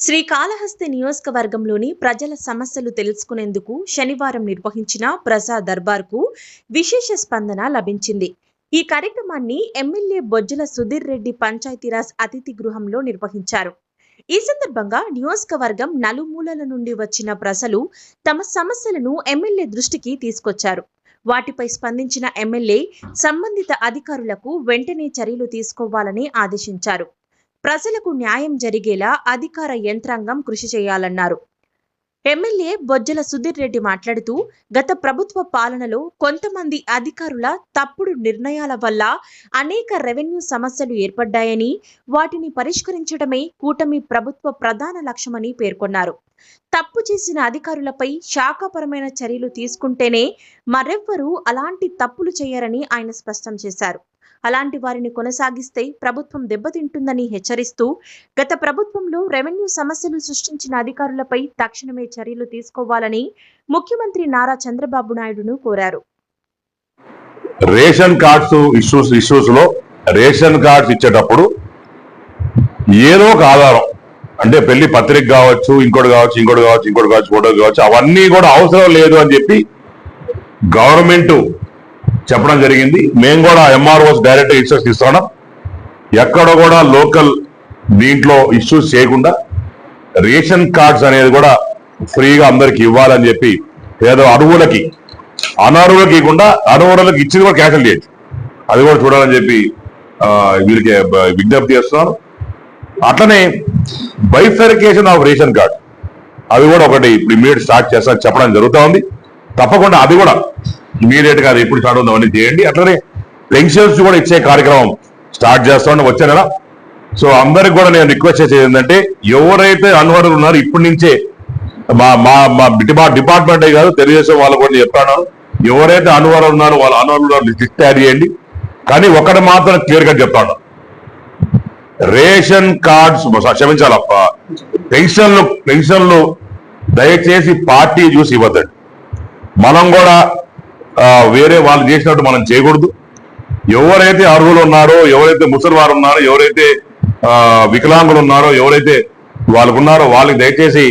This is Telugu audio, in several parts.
శ్రీకాళహస్తి నియోజకవర్గంలోని ప్రజల సమస్యలు తెలుసుకునేందుకు శనివారం నిర్వహించిన ప్రజా దర్బార్కు విశేష స్పందన లభించింది. ఈ కార్యక్రమాన్ని ఎమ్మెల్యే బొజ్జల సుధీర్ రెడ్డి పంచాయతీరాజ్ అతిథి గృహంలో నిర్వహించారు. ఈ సందర్భంగా నియోజకవర్గం నలుమూలల నుండి వచ్చిన ప్రజలు తమ సమస్యలను ఎమ్మెల్యే దృష్టికి తీసుకొచ్చారు. వాటిపై స్పందించిన ఎమ్మెల్యే సంబంధిత అధికారులకు వెంటనే చర్యలు తీసుకోవాలని ఆదేశించారు. ప్రజలకు న్యాయం జరిగేలా అధికార యంత్రాంగం కృషి చేయాలన్నారు. ఎమ్మెల్యే బొజ్జల సుధీర్ రెడ్డి మాట్లాడుతూ గత ప్రభుత్వ పాలనలో కొంతమంది అధికారుల తప్పుడు నిర్ణయాల వల్ల అనేక రెవెన్యూ సమస్యలు ఏర్పడ్డాయని వాటిని పరిష్కరించడమే కూటమి ప్రభుత్వ ప్రధాన లక్ష్యమని పేర్కొన్నారు. తప్పు చేసిన అధికారులపై శాఖాపరమైన చర్యలు తీసుకుంటేనే మరెవ్వరూ అలాంటి తప్పులు చేయరని ఆయన స్పష్టం చేశారు. అలాంటి వారిని కొనసాగిస్తే ప్రభుత్వం దెబ్బతింటుందని హెచ్చరిస్తూ గత ప్రభుత్వంలో రెవెన్యూ సమస్యలు సృష్టించిన అధికారులపై తక్షణమే చర్యలు తీసుకోవాలని ముఖ్యమంత్రి నారా చంద్రబాబు నాయుడును కోరారు. రేషన్ కార్డ్స్ ఇష్యూస్ ఇష్యూస్లో రేషన్ కార్డ్స్ ఇచ్చేటప్పుడు ఏదో ఒక ఆధారం. అంటే పెళ్ళి పత్రిక కావచ్చు ఇంకోటి కావచ్చు ఇంకోటి కావచ్చు ఇంకోటి కావచ్చు ఫోటో కావచ్చు అవన్నీ కూడా అవసరం లేదు అని చెప్పి గవర్నమెంట్ చెప్పడం జరిగింది. మేము కూడా ఎంఆర్ఓస్ డైరెక్ట్ ఇష్యూస్ ఇస్తున్నాం ఎక్కడ కూడా లోకల్ దీంట్లో ఇష్యూస్ చేయకుండా రేషన్ కార్డ్స్ అనేది కూడా ఫ్రీగా అందరికి ఇవ్వాలని చెప్పి ఏదో అరువులకి అనర్హులకి ఇవ్వకుండా అనర్హులకు ఇచ్చింది కూడా క్యాన్సిల్ చేయొచ్చు. అది కూడా చూడాలని చెప్పి ఆ, వీరికి విజ్ఞప్తి చేస్తున్నాను. అట్లనే బైఫెరికేషన్ ఆఫ్ రేషన్ కార్డ్. అది కూడా ఒకటి ఇప్పుడు ఇమీడియట్ స్టార్ట్ చేస్తా చెప్పడం జరుగుతూ ఉంది. తప్పకుండా అది కూడా ఇమీడియట్గా అది ఎప్పుడు స్టార్ట్ అవుతుందో అవన్నీ చేయండి. అట్లనే పెన్షన్స్ కూడా ఇచ్చే కార్యక్రమం స్టార్ట్ చేస్తామని వచ్చే నెల. సో అందరికి కూడా నేను రిక్వెస్ట్ చేసేది ఏంటంటే ఎవరైతే అన్వర్లు ఉన్నారో ఇప్పటి నుంచే మా మా మా డిపా- డిపార్ట్మెంటే కాదు తెలుగుదేశం వాళ్ళు కూడా చెప్తాను. ఎవరైతే అనువరం ఉన్నారో వాళ్ళ అనువరం లిస్ట్ తయారు చేయండి. కానీ ఒకటి మాత్రం క్లియర్గా చెప్తాను. రేషన్ కార్డ్స్ క్షమించాలప్ప. పెన్షన్లు పెన్షన్లు దయచేసి పార్టీ చూసి ఇవ్వద్దండి. మనం కూడా వేరే వాళ్ళు చేసినట్టు మనం చేయకూడదు. ఎవరైతే అర్హులు ఉన్నారో ఎవరైతే ముసలి వారు ఉన్నారో ఎవరైతే వికలాంగులు ఉన్నారో ఎవరైతే వాళ్ళకు ఉన్నారో వాళ్ళకి దయచేసి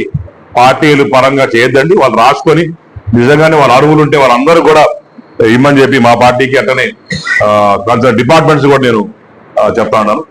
పార్టీలు పరంగా చేయొద్దండి. వాళ్ళు రాసుకొని నిజంగానే వాళ్ళ అర్హులు ఉంటే వాళ్ళందరూ కూడా ఇమ్మని చెప్పి మా పార్టీకి అట్లనే డిపార్ట్మెంట్స్ కూడా నేను చెప్తా ఉన్నాను.